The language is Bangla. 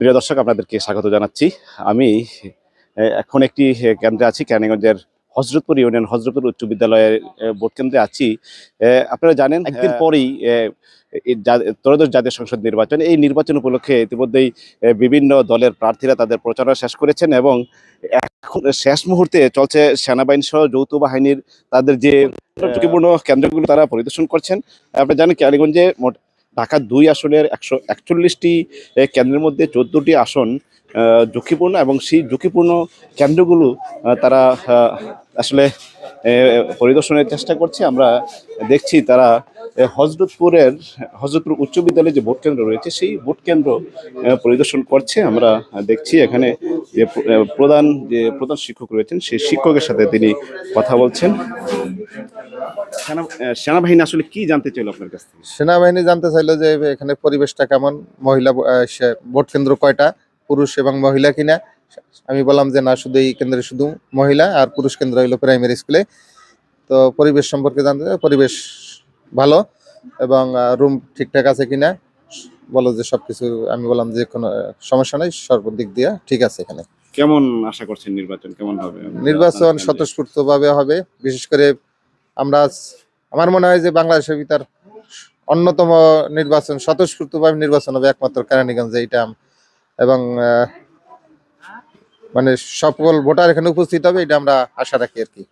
প্রিয় দর্শক আপনাদেরকে স্বাগত জানাচ্ছি। আমি এখন একটি কেন্দ্রে আছি ক্যানিগঞ্জের হজরতপুর ইউনিয়ন হজরতপুর উচ্চ বিদ্যালয়ের ভোট কেন্দ্রে আছি। আপনারা জানেন একদিন পরেই ত্রয়োদশ জাতীয় সংসদ নির্বাচন এই নির্বাচন উপলক্ষে ইতিমধ্যেই বিভিন্ন দলের প্রার্থীরা তাদের প্রচারণা শেষ করেছেন এবং এখন শেষ মুহূর্তে চলছে সেনাবাহিনী সহ যৌথ বাহিনীর তাদের যে ঝুঁকিপূর্ণ কেন্দ্রগুলো তারা পরিদর্শন করছেন। আপনারা জানেন ক্যানিগঞ্জে মোট ঢাকা দুই আসনের একশো একচল্লিশটি কেন্দ্রের মধ্যে চোদ্দটি আসন ঝুঁকিপূর্ণ এবং সেই ঝুঁকিপূর্ণ কেন্দ্রগুলো তারা আসলে পরিদর্শনের চেষ্টা করছে। আমরা দেখছি তারা হজরতপুরের, হজরতপুর উচ্চ বিদ্যালয়ে যে ভোট কেন্দ্র রয়েছে, সেই ভোট কেন্দ্র পরিদর্শন করছে। আমরা দেখছি এখানে যে প্রধান যে প্রধান শিক্ষক রয়েছেন, সেই শিক্ষকের সাথে তিনি কথা বলছেন। সেনা সেনাবাহিনী আসলে কি জানতে চাইলো আপনার কাছ থেকে? সেনাবাহিনী জানতে চাইলো যে এখানে পরিবেশটা কেমন? মহিলা ভোট কেন্দ্র কয়টা? পুরুষ এবং মহিলা কিনা? আমি বললাম যে না শুধু এই কেন্দ্রে শুধু মহিলা আর পুরুষ কেন্দ্র হইল প্রাইমারি স্কুলে তো পরিবেশ সম্পর্কে জানতে পরিবেশ ভালো এবং রুম ঠিকঠাক আছে কিনা? বলো যে সবকিছু আমি বললাম যে কোনো সমস্যা নেই সর্বদিক দিয়ে ঠিক আছে এখানে। কেমন আশা করছেন নির্বাচন? কেমন হবে? নির্বাচন স্বতঃস্ফূর্তভাবে হবে। বিশেষ করে আমরা আমার মনে হয় যে বাংলাদেশের ভিতর অন্যতম নির্বাচন, স্বতঃস্ফূর্তভাবে নির্বাচন হবে একমাত্র কেরানীগঞ্জে এটা এবং মানে সকল ভোটার এখানে উপস্থিত হবে এটা আমরা আশা রাখি আর কি।